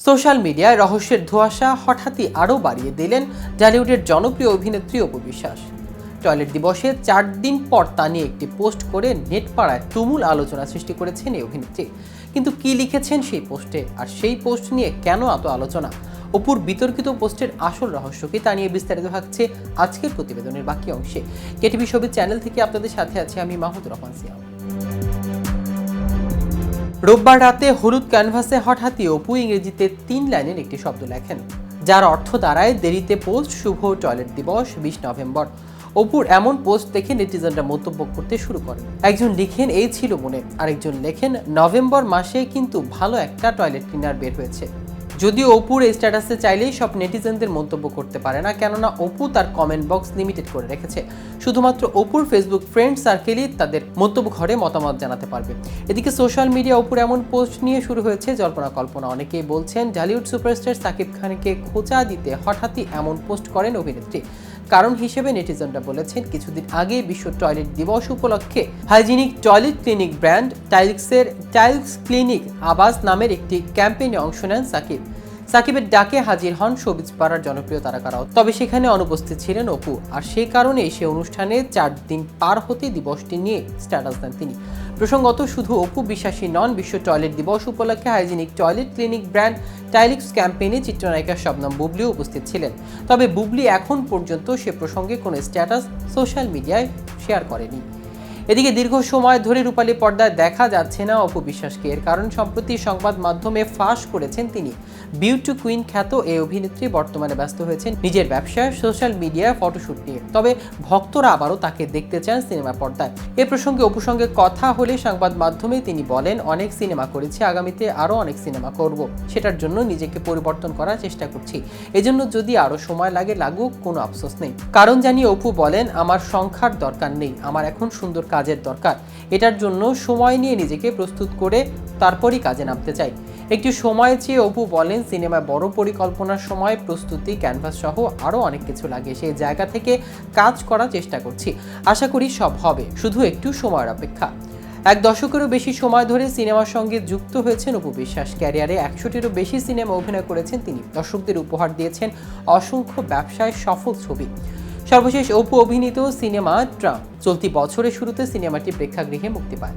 Social মিডিয়ায় রহস্যের ধোঁয়াশা হঠাৎই আরও বাড়িয়ে দিলেন টলিউডের জনপ্রিয় অভিনেত্রী অপু বিশ্বাস। টয়লেট দিবসে চার দিন পর তা নিয়ে একটি পোস্ট করে নেট পাড়ায় তুমুল আলোচনা সৃষ্টি করেছেন এই অভিনেত্রী। কিন্তু কি লিখেছেন সেই পোস্টে? আর সেই পোস্ট নিয়ে কেন এত আলোচনা? অপুর বিতর্কিত পোস্টের আসল রহস্য কি তা নিয়ে বিস্তারিত থাকছে আজকের প্রতিবেদনের বাকি অংশে। কেটিভি ছবি চ্যানেল থেকে আপনাদের সাথে আছে আমি মাহমুদ রহমান সিয়াম। রোববার রাতে হলুদ ক্যানভাসে হঠাৎই অপু ইংরেজিতে তিন লাইনের একটি শব্দ লেখেন, যার অর্থ দাঁড়ায় দেরিতে পোস্ট শুভ টয়লেট দিবস, বিশ নভেম্বর। অপুর এমন পোস্ট দেখে নেটিজনরা মন্তব্য করতে শুরু করেন। একজন লিখেন, এই ছিল মনে। আরেকজন লেখেন, নভেম্বর মাসে কিন্তু ভালো একটা টয়লেট ক্লিনার বের হয়েছে। যদিও অপুর এই স্ট্যাটাসে চাইলেই সব নেটিজেনদের মন্তব্য করতে পারে না, কেননা অপু তার কমেন্ট বক্স লিমিটেড করে রেখেছে। শুধুমাত্র অপুর ফেসবুক ফ্রেন্ড সার্কেলই তাদের মন্তব্য ঘরে মতামত জানাতে পারবে। এদিকে সোশ্যাল মিডিয়া অপুর এমন পোস্ট নিয়ে শুরু হয়েছে, জল্পনা কল্পনা অনেকেই বলছেন ঢালিউড সুপারস্টার সাকিব খানকে খোঁচা দিতে হঠাৎই এমন পোস্ট করেন অভিনেত্রী। কারণ হিসেবে নেটিজনরা বলেছেন কিছুদিন আগে বিশ্ব টয়লেট দিবস উপলক্ষে হাইজিনিক টয়লেট ক্লিনিক ব্র্যান্ড টাইলসের টাইলস ক্লিনিক আবাস নামের একটি ক্যাম্পেইনে অংশ নেন সাকিব। সাকিবের ডাকে হাজির হন সবিজ পাড়ার জনপ্রিয় তারকারাও। তবে সেখানে অনুপস্থিত ছিলেন অপু, আর সেই কারণে সে অনুষ্ঠানে চার দিন পার হতে দিবসটি নিয়ে স্ট্যাটাস দেন তিনি। প্রসঙ্গত, শুধু অপু বিশ্বাসী নন, বিশ্ব টয়লেট দিবস উপলক্ষে হাইজিনিক টয়লেট ক্লিনিক ব্র্যান্ড টাইলিক্স ক্যাম্পেইনে চিত্রনায়িকা শবনম বুবলিও উপস্থিত ছিলেন। তবে বুবলি এখন পর্যন্ত সে প্রসঙ্গে কোনো স্ট্যাটাস সোশ্যাল মিডিয়ায় শেয়ার করেনি। এদিকে দীর্ঘ সময় ধরে রূপালী পর্দায় দেখা যাচ্ছে না অপবিশ্বাসকে এর কারণ সম্প্রতি সংবাদ মাধ্যমে ফাঁস করেছেন তিনি। বিউটি কুইন খ্যাত এই অভিনেত্রী বর্তমানে ব্যস্ত হয়েছেন নিজের ব্যবসায় সোশ্যাল মিডিয়ায় ফটোশুট নিয়ে। তবে ভক্তরা আবারও তাকে দেখতে চান সিনেমা পর্দায়। এ প্রসঙ্গে অপুর সঙ্গে কথা হলে সংবাদ মাধ্যমে তিনি বলেন, অনেক সিনেমা করেছি, আগামীতে আরও অনেক সিনেমা করব। সেটার জন্য নিজেকে পরিবর্তন করার চেষ্টা করছি। এজন্য যদি আরও সময় লাগে, লাগুক, কোনো আফসোস নেই। কারণ জানি অপু বলেন, আমার সংখ্যার দরকার নেই, আমার এখন সুন্দর কাজের দরকার। এটার জন্য সময় নিয়ে নিজেকে প্রস্তুত করে তারপরই কাজে নামতে চাই। একটি সময় চেয়ে অপু বলেন, সিনেমায় বড় পরিকল্পনার সময় প্রস্তুতি, ক্যানভাস সহ আরও অনেক কিছু লাগে। সেই জায়গা থেকে কাজ করার চেষ্টা করছি। আশা করি সব হবে, শুধু একটু সময়ের অপেক্ষা। এক দশকেরও বেশি সময় ধরে সিনেমার সঙ্গে যুক্ত হয়েছেন অপু বিশ্বাস। ক্যারিয়ারে একশোটিরও বেশি সিনেমা অভিনয় করেছেন তিনি। দর্শকদের উপহার দিয়েছেন অসংখ্য ব্যবসায় সফল ছবি। সর্বশেষ অপু অভিনীত সিনেমা ট্রাম। চলতি বছরের শুরুতে সিনেমাটি প্রেক্ষাগৃহে মুক্তি পায়।